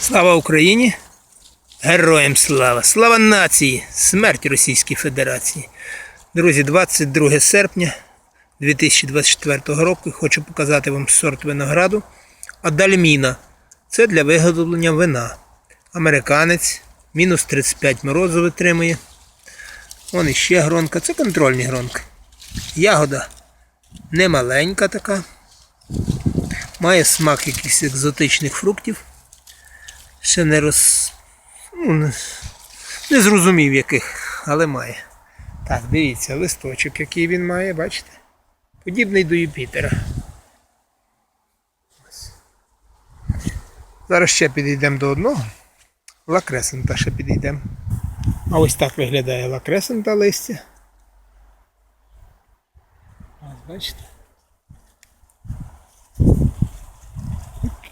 Слава Україні! Героям слава! Слава нації! Смерть Російській Федерації! Друзі, 22 серпня 2024 року хочу показати вам сорт винограду Адальміна. Це для виготовлення вина. Американець, мінус 35 морозу витримує. Вон іще гронка. Це контрольні гронки. Ягода немаленька така. Має смак якихось екзотичних фруктів. Ще не роз. Ну, не, зрозумів яких, але має. Так, дивіться, листочок, який він має, бачите? Подібний до Юпітера. Зараз ще підійдемо до одного. Лакресента ще підійдемо. А ось так виглядає лакресента листя. Ось бачите?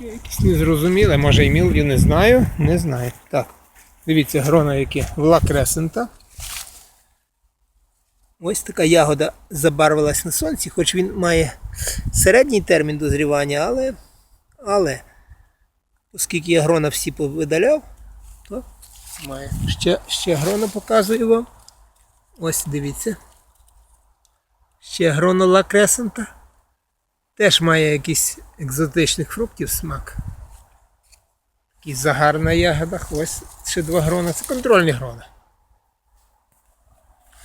Якесь незрозуміле, може і мілві, не знаю, не знаю. Так, дивіться, грона які в лакресента. Ось така ягода забарвилась на сонці, хоч він має середній термін дозрівання, але, але оскільки я грона всі повидаляв, то має. Ще, ще грона показую вам. Ось дивіться. Ще грона лакресента. Теж має якийсь екзотичних фруктів смак. Такий загар на ягодах. Ось ще два грона. Це контрольні грона.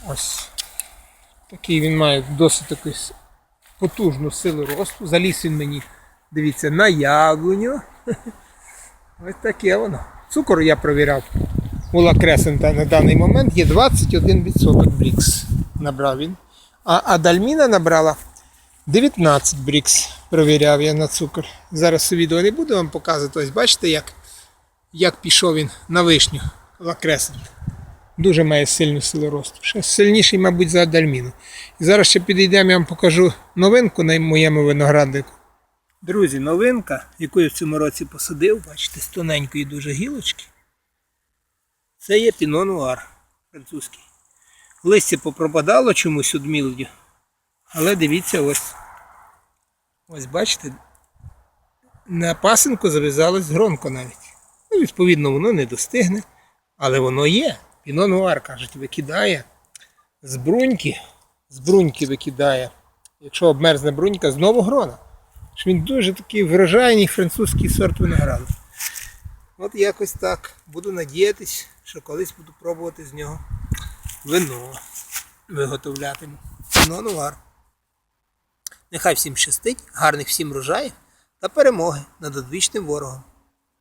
Ось. Такий він має досить таку потужну силу росту. Заліз він мені, дивіться, на яблуню. Ось таке воно. Цукор я провіряв. У лакресента на даний момент є 21% брікс. Набрав він. А Адальміна набрала 19 брікс. Провіряв я на цукор. Зараз у відео не буду вам показувати. Ось бачите, як, як пішов він на вишню лакресент. Дуже має сильну силу росту. Ще сильніший, мабуть, за Адальміну. І зараз ще підійдемо, я вам покажу новинку на моєму винограднику. Друзі, новинка, яку я в цьому році посадив, бачите, з тоненької дуже гілочки. Це є Піно Нуар французький. Листя попропадало чомусь від мілдю. Але дивіться, ось. Ось бачите, на пасинку зав'язалось гронко навіть. Ну, відповідно, воно не достигне. Але воно є. Піно нуар, кажуть, викидає з бруньки, з бруньки викидає. Якщо обмерзне брунька, знову грона. Що він дуже такий врожайний французький сорт винограду. От якось так. Буду надіятись, що колись буду пробувати з нього вино виготовлятиму. Піно нуар. Нехай всім щастить, гарних всім рожаїв та перемоги над одвічним ворогом.